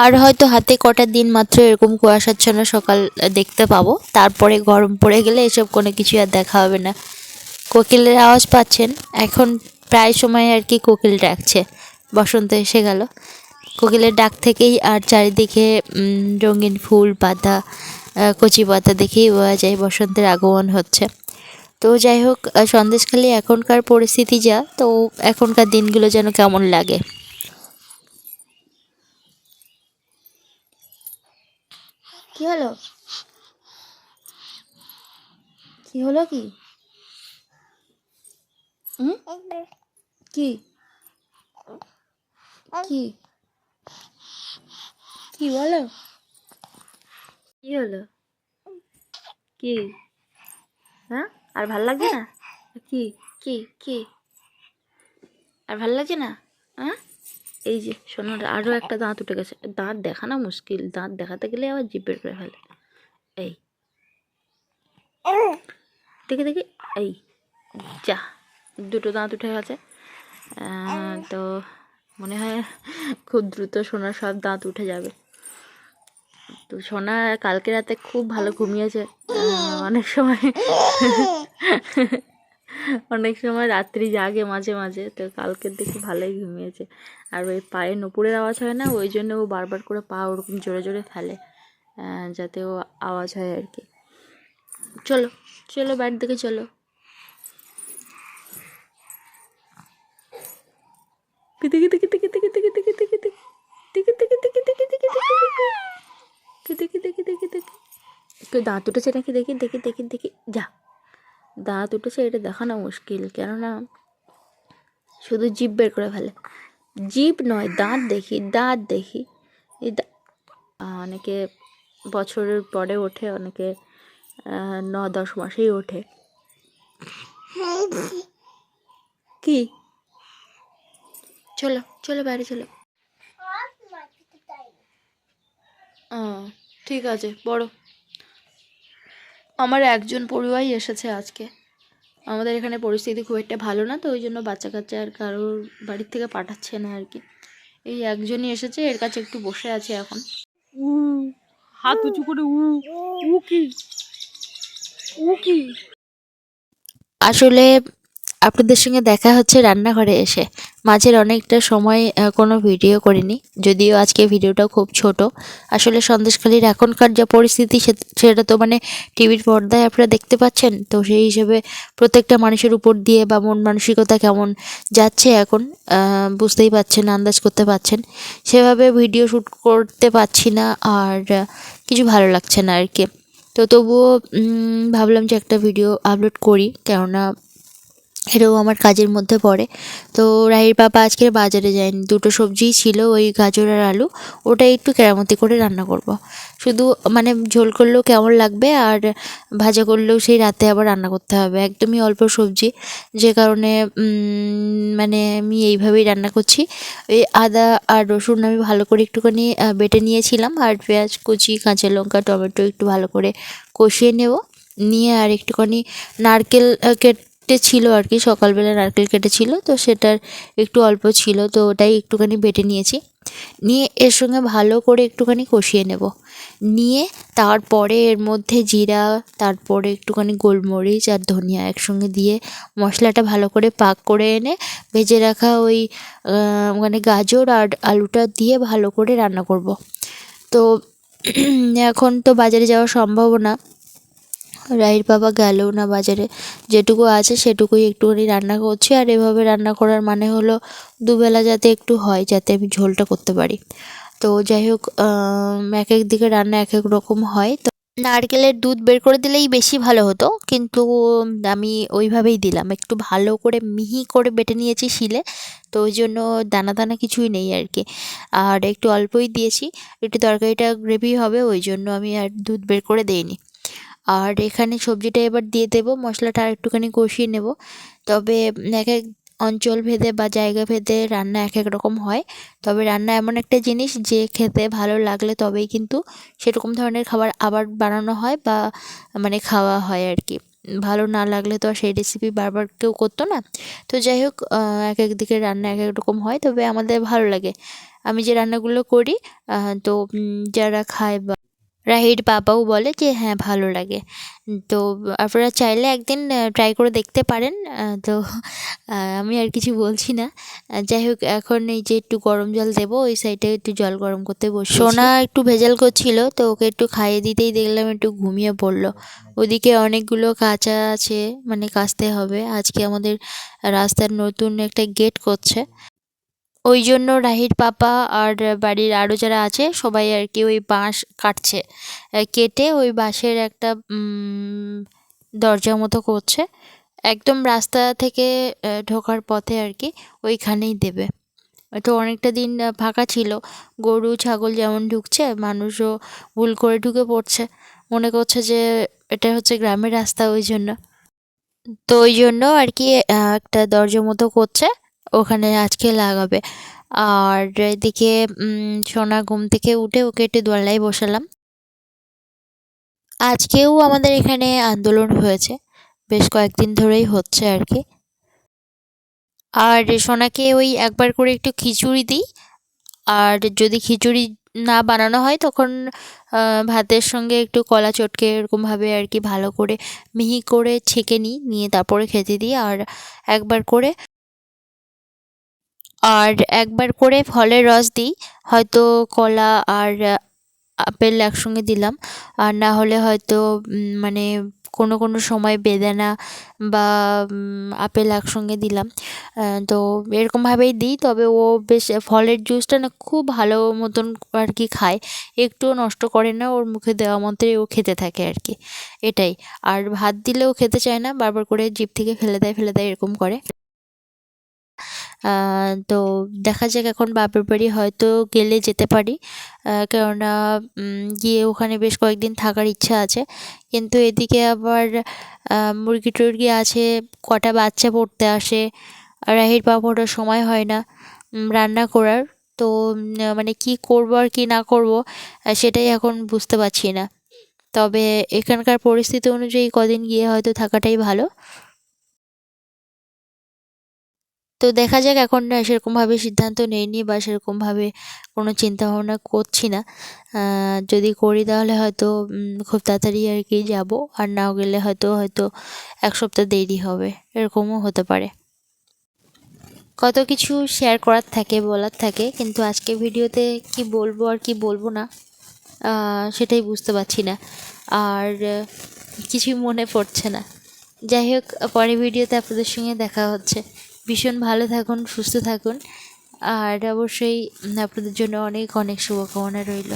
আর হয়তো হাতে কটা দিন মাত্র এরকম কুয়াশাচ্ছন্ন সকাল দেখতে পাবো। তারপরে গরম পড়ে গেলে এসব কোনো কিছু আর দেখা হবে না। কোকিলের আওয়াজ পাচ্ছেন। এখন প্রায় সময় আর কি কোকিল ডাকছে। বসন্ত এসে গেল। কোকিলের ডাক থেকেই আর চারিদিকে রঙিন ফুল, পাতা কচি পাতা দেখেই বোঝা যায় বসন্তের আগমন হচ্ছে। তো যাই হোক সন্দেশখালি এখনকার পরিস্থিতি যা, তো এখনকার দিনগুলো যেন কেমন লাগে। কি হলো? কি হলো কি? কি? কি? কি বলো? কি হলো? কি? হ্যাঁ? আর ভালো লাগছে না? কি? কি? কি? আর ভালো লাগছে না? হ্যাঁ? এই যে, শোনো আরও একটা দাঁত উঠে গেছে। দাঁত দেখানো মুশকিল, দাঁত দেখাতে গেলে আবার জিভ বের করে ফেলে এই, দেখে, দেখি, এই, যা, দুটো দাঁত উঠে গেছে। তো মনে হয় খুব দ্রুত সোনার সব দাঁত উঠে যাবে। তো সোনা কালকে রাতে খুব ভালো ঘুমিয়েছে। অনেক সময় অনেক সময় রাত্রি জাগে মাঝে মাঝে তো কালকে দেখি ভালোই ঘুমিয়েছে আর ওই পায়ে নুপুরের আওয়াজ হয় না ওই জন্য ও বারবার করে পা ওরকম জোরে জোরে ফেলে যাতে ও আওয়াজ হয় আর কি চলো চলো বাড়ির দিকে চলো কিতে কিতে কিতে দাঁত উঠেছে দেখি দেখি দেখি দেখি যা দাঁত উঠেছে এটা দেখানো মুশকিল। কেননা শুধু জিভ বের করে ফেলে। জিভ নয় দাঁত দেখি দাঁত দেখি। এই অনেকে বছরের পরে ওঠে অনেকে ন দশ মাসেই ওঠে। কি? চলো চলো বাইরে চলো। ঠিক আছে বড় আমার একজন পড়ুয়াই এসেছে আজকে। আমাদের এখানে পরিস্থিতি খুব একটা ভালো না তো ওই জন্য বাচ্চা কাচ্চা আর কারোর বাড়ির থেকে পাঠাচ্ছে না আর কি। এই একজনই এসেছে এর কাছে একটু বসে আছে এখন। উ হাত উঁচু করে উ উ কি? উ কি? আসলে আপনাদের সঙ্গে দেখা হচ্ছে রান্নাঘরে এসে। মাঝের অনেকটা সময় কোনো ভিডিও করিনি, যদিও আজকে ভিডিওটা খুব ছোট। আসলে সন্দেশখালির এখনকার যা পরিস্থিতি সেটা তো মানে টিভির পর্দায় আপনারা দেখতে পাচ্ছেন। তো সেই হিসেবে প্রত্যেকটা মানুষের উপর দিয়ে বা মন মানসিকতা কেমন যাচ্ছে এখন বুঝতেই পাচ্ছেন, আন্দাজ করতে পাচ্ছেন। সেভাবে ভিডিও শ্যুট করতে পারছি না, আর কিছু ভালো লাগছে না আর কি। তো তবুও ভাবলাম যে একটা ভিডিও আপলোড করি, কেননা এটাও আমার কাজের মধ্যে পড়ে। তো রাহির বাবা আজকে বাজারে যায়নি। দুটো সবজিই ছিল, ওই গাজর আর আলু। ওটা একটু কেরামতি করে রান্না করব। শুধু মানে ঝোল করলেও কেমন লাগবে আর ভাজা করলেও সেই রাতে আবার রান্না করতে হবে। একদমই অল্প সবজি। যে কারণে মানে আমি এইভাবেই রান্না করছি। এই আদা আর রসুন আমি ভালো করে একটুখানি বেটে নিয়েছিলাম। আর পেঁয়াজ, কুচি, কাঁচা লঙ্কা, টমেটো একটু ভালো করে কষিয়ে নেব। নিয়ে আর একটুখানি নারকেল কেটে ছিল আর কি, সকালবেলা নারকেল কেটেছিল তো সেটার একটু অল্প ছিল, তো ওটাই একটুখানি বেটে নিয়েছি। নিয়ে এর সঙ্গে ভালো করে একটুখানি কষিয়ে নেব। নিয়ে তারপরে এর মধ্যে জিরা, তারপরে একটুখানি গোলমরিচ আর ধনিয়া একসঙ্গে দিয়ে মশলাটা ভালো করে পাক করে এনে ভেজে রাখা ওই মানে গাজর আর আলুটা দিয়ে ভালো করে রান্না করব। তো এখন তো বাজারে যাওয়া সম্ভব না। রাহির বাবা গেলেও না বাজারে। যেটুকু আছে সেটুকুই একটুখানি রান্না করছি আর এভাবে রান্না করার মানে হলো দুবেলা যাতে একটু হয়, যাতে আমি ঝোলটা করতে পারি। তো যাই হোক এক এক দিকে রান্না এক এক রকম হয়। তো নারকেলের দুধ বের করে দিলেই বেশি ভালো হতো, কিন্তু আমি ওইভাবেই দিলাম। একটু ভালো করে মিহি করে বেটে নিয়েছি শিলে, তো ওই জন্য দানা দানা কিছুই নেই আর কি। আর একটু অল্পই দিয়েছি, একটু তরকারিটা গ্রেভি হবে, ওই জন্য আমি আর দুধ বের করে দিইনি। আর এখানে সবজিটা এবার দিয়ে দেবো, মশলাটা আর একটুখানি কষিয়ে নেব। তবে এক এক অঞ্চল ভেদে বা জায়গা ভেদে রান্না এক এক রকম হয়। তবে রান্না এমন একটা জিনিস যে খেতে ভালো লাগলে তবেই কিন্তু সেরকম ধরনের খাবার আবার বানানো হয় বা মানে খাওয়া হয় আর কি। ভালো না লাগলে তো আর সেই রেসিপি বারবার কেউ করতো না। তো যাই হোক এক এক দিকে রান্না এক এক রকম হয়, তবে আমাদের ভালো লাগে। আমি যে রান্নাগুলো করি তো যারা খায় বা রাহির বাবাও বলে যে হ্যাঁ ভালো লাগে। তো আপনারা চাইলে একদিন ট্রাই করে দেখতে পারেন। তো আমি আর কিছু বলছি না। যাই হোক, এখন এই যে একটু গরম জল দেবো, ওই সাইডে একটু জল গরম করতে বস সোনা একটু ভেজাল করছিল, তো ওকে একটু খাইয়ে দিতেই দেখলাম একটু ঘুমিয়ে পড়ল। ওদিকে অনেকগুলো কাঁচা আছে মানে কাচতে হবে। আজকে আমাদের রাস্তার নতুন একটা গেট করছে। ওই জন্য রাহির পাপা আর বাড়ির আরও যারা আছে, সবাই আর কি ওই বাঁশ কাটছে। কেটে ওই বাঁশের একটা দরজা মতো করছে। একদম রাস্তা থেকে ঢোকার পথে আর কি ওইখানেই দেবে। তো অনেকটা দিন ফাঁকা ছিল। গরু, ছাগল যেমন ঢুকছে, মানুষও ভুল করে ঢুকে পড়ছে। মনে করছে যে এটা হচ্ছে গ্রামের রাস্তা ওই জন্য তো ওই জন্য আর কি একটা দরজা মতো করছে। ওখানে আজকে লাগাবে। আর এদিকে সোনা ঘুম থেকে উঠে ওকে একটু দোলনায় বসালাম। আজকেও আমাদের এখানে আন্দোলন হয়েছে। বেশ কয়েকদিন ধরেই হচ্ছে আর কি। আর সোনাকে ওই একবার করে একটু খিচুড়ি দিই। আর যদি খিচুড়ি না বানানো হয়, তখন ভাতের সঙ্গে একটু কলা চটকে এরকমভাবে আর কি ভালো করে মিহি করে ছেঁকে নিই। নিয়ে তারপরে খেতে দিই। আর একবার করে আর একবার করে ফলের রস দিই। হয়তো কলা আর আপেল একসঙ্গে দিলাম। আর না হলে হয়তো মানে কোনো কোনো সময় বেদানা বা আপেল একসঙ্গে দিলাম। তো এরকমভাবেই দিই। তবে ও বেশ, ফলের জুসটা না খুব ভালো মতন আর কি খায়। একটুও নষ্ট করে না, ওর মুখে দেওয়া মাত্রই ও খেতে থাকে আর কি। এটাই। আর ভাত দিলেও খেতে চায় না, বারবার করে জিভ থেকে ফেলে দেয় ফেলে দেয়, এরকম করে। তো দেখা যাক এখন বাপের বাড়ি হয়তো গেলে যেতে পারি। কেননা গিয়ে ওখানে বেশ কয়েকদিন থাকার ইচ্ছা আছে। কিন্তু এদিকে আবার মুরগি টুরগি আছে, কটা বাচ্চা পড়তে আসে, রাহির পাপড়ার সময় হয় না রান্না করার। তো মানে কি করব আর কি না করব সেটাই এখন বুঝতে পারছি না। তবে এখানকার পরিস্থিতি অনুযায়ী কদিন গিয়ে হয়তো থাকাটাই ভালো। তো দেখা যাক এখন না সেরকমভাবে সিদ্ধান্ত নেইনি বা সেরকমভাবে কোনো চিন্তা ভাবনা করছি না। যদি করি তাহলে হয়তো খুব তাড়াতাড়ি আর কি যাব। আর নাও গেলে হয়তো হয়তো এক সপ্তাহ দেরি হবে। এরকমও হতে পারে। কত কিছু শেয়ার করার থাকে, বলার থাকে, কিন্তু আজকে ভিডিওতে কি বলব আর কি বলব না সেটাই বুঝতে পারছি না। আর, কিছুই মনে পড়ছে না। যাই হোক, পরের ভিডিওতে আপনাদের সঙ্গে দেখা হচ্ছে। ভীষণ ভালো থাকুন সুস্থ থাকুন। আর অবশ্যই আপনাদের জন্য অনেক অনেক শুভকামনা রইল।